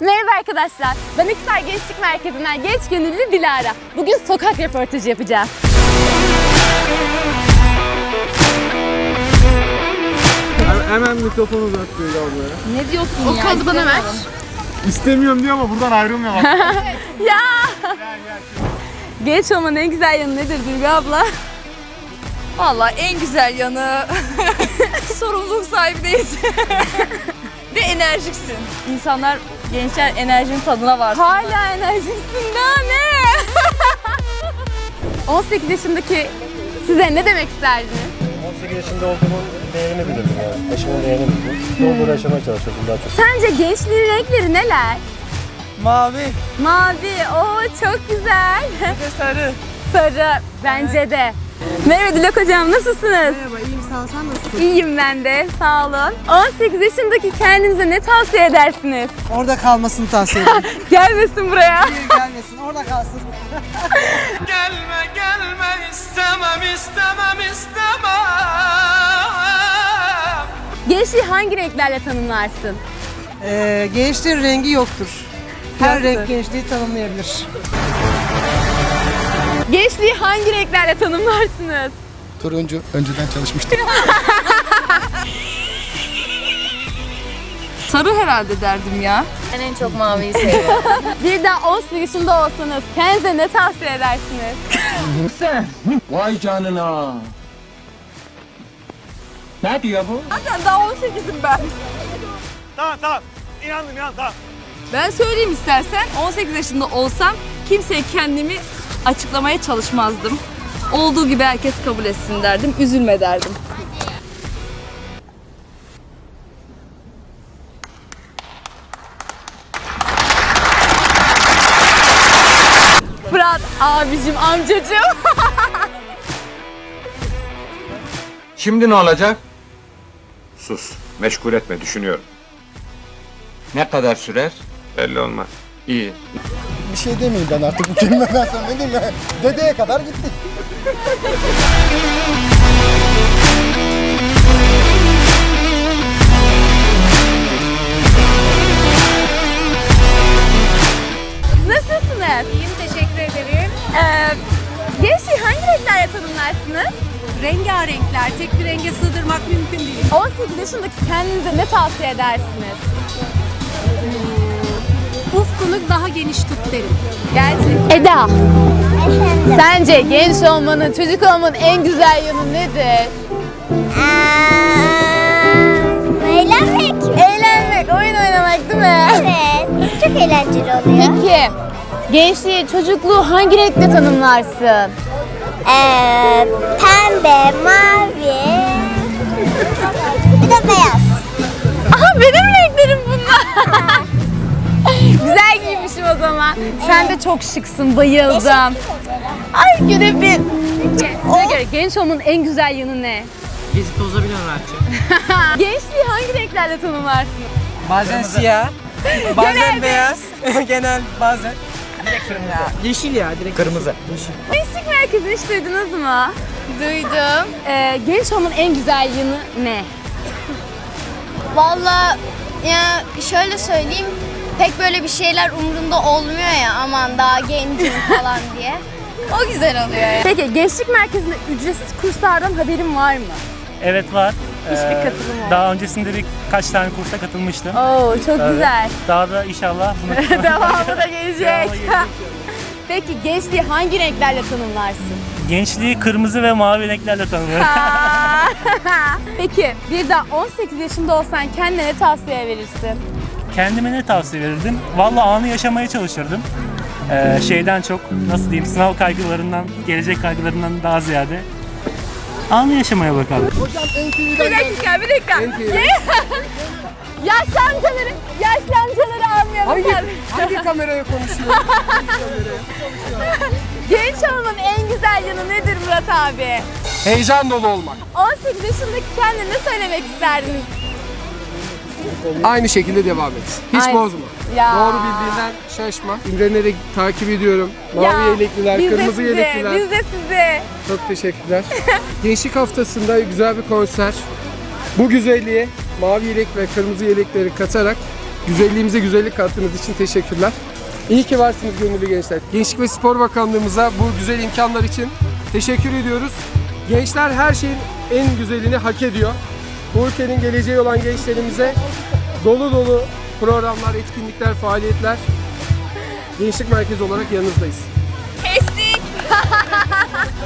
Merhaba arkadaşlar. Ben İksar Gençlik Merkezi'nden genç gönüllü Dilara. Bugün sokak röportajı yapacağız. Hemen mikrofonu uzat böyle ablaya. Ne diyorsun o ya? O bana ver. İstemiyorum diyor ama buradan ayrılmıyor bak. Ya! Genç olmanın en güzel yanı nedir Duygu abla? Valla en güzel yanı sorumluluk sahibi değilsin. Ve enerjiksin. İnsanlar, gençler enerjinin tadına var. Hala enerjiksin daha ne? 18 yaşındaki size ne demek isterdiniz? 18 yaşında olduğumun değerini bilirdim yani. Yaşımın değerini bilirdim. Yolda da yaşamaya çalışıyordum daha çok. Sence gençliğin renkleri neler? Mavi, Mavi, o çok güzel. bir de sarı. Sarı, bence de. Merhaba Dilek Hocam, nasılsınız? Merhaba, iyiyim sağ ol. Sen nasılsın? İyiyim ben de, sağ olun. 18 yaşındaki kendinize ne tavsiye edersiniz? Orada kalmasını tavsiye ederim. Gelmesin buraya. Hayır gelmesin, orada kalsın. Gelme gelme istemem istemem istemem Gençliği hangi renklerle tanımlarsın? Ee, gençliğin rengi yoktur. Her renk gençliği tanımlayabilir. Gençliği hangi renklerle tanımlarsınız? Turuncu önceden çalışmıştım. Sarı herhalde derdim ya. Ben en çok maviyi seviyorum. Bir daha 18 yaşında olsanız kendinize ne tavsiye edersiniz? Vay canına Ne diyor bu? Zaten daha 18'im ben. tamam tamam. İnandım inan tamam. Ben söyleyeyim istersen 18 yaşında olsam kimseye kendimi açıklamaya çalışmazdım. Olduğu gibi herkes kabul etsin derdim, üzülme derdim. Fırat abicim, amcacım. Şimdi ne olacak? Sus. Meşgul etme, düşünüyorum. Ne kadar sürer? Belli olmaz. İyi. Bir şey demeyeyim ben artık bu kelimeden sonra ne diyeyim ya? Dedeye kadar gittik. Nasılsınız? İyiyim, teşekkür ederim. Ee, gençliği hangi renklerle tanımlarsınız? Rengarenkler, tek bir renge sığdırmak mümkün değil. 18 yaşındaki kendinize ne tavsiye edersiniz? Daha geniş tut derim. Gerçek. Eda. Sence genç olmanın, çocuk olmanın en güzel yanı nedir? Eğlenmek. Eğlenmek, oyun oynamak değil mi? Evet. Çok eğlenceli oluyor. Peki, gençliği, çocukluğu hangi renkle tanımlarsın? Ee, pembe, mavi. O zaman. Sen de çok şıksın, bayıldım. Ay güne bir. Size göre genç olmanın en güzel yanı ne? Gezip tozabilir rahatça. Gençliği hangi renklerle tanımlarsın? Bazen siyah, bazen beyaz, genel bazen. Direkt ya. Yeşil ya, direkt kırmızı. Yeşil. Gençlik merkezini hiç duydunuz mu? Duydum. Ee, genç olmanın en güzel yanı ne? Vallahi ya şöyle söyleyeyim. Pek böyle bir şeyler umurunda olmuyor ya aman daha gencim falan diye. O güzel oluyor ya. Peki gençlik merkezinde ücretsiz kurslardan haberin var mı? Evet var. Hiçbir Ee, katılım olmadı. Daha öncesinde birkaç tane kursa katılmıştım. Oo çok Evet. güzel. Daha da inşallah bunu Devamı da gelecek. Peki gençliği hangi renklerle tanımlarsın? gençliği kırmızı ve mavi renklerle tanımlarım. Peki bir daha 18 yaşında olsan kendine ne tavsiye verirsin? Kendime ne tavsiye verirdim? Vallahi anı yaşamaya çalışırdım. Ee, şeyden çok, nasıl diyeyim, sınav kaygılarından, gelecek kaygılarından daha ziyade anı yaşamaya bakardım. Bir dakika, bir dakika. yaşlı amcaları, yaşlı amcaları almayalım. Hangi, tabii. hangi kameraya konuşuyor? Genç olmanın en güzel yanı nedir Murat abi? Heyecan dolu olmak. 18 yaşındaki kendine ne söylemek isterdin? Aynı şekilde devam et. Hiç Aynen. bozma. Ya. Doğru bildiğinden şaşma. İmrenerek takip ediyorum. Mavi Ya, yelekliler, biz de kırmızı sizi, yelekliler. Biz de sizi. Çok teşekkürler. Gençlik haftasında güzel bir konser. Bu güzelliğe mavi yelek ve kırmızı yelekleri katarak Güzelliğimize güzellik kattığınız için teşekkürler. İyi ki varsınız gönüllü gençler. Gençlik ve Spor Bakanlığımıza bu güzel imkanlar için teşekkür ediyoruz. Gençler her şeyin en güzelini hak ediyor bu ülkenin geleceği olan gençlerimize dolu dolu programlar, etkinlikler, faaliyetler Gençlik Merkezi olarak yanınızdayız. Kestik.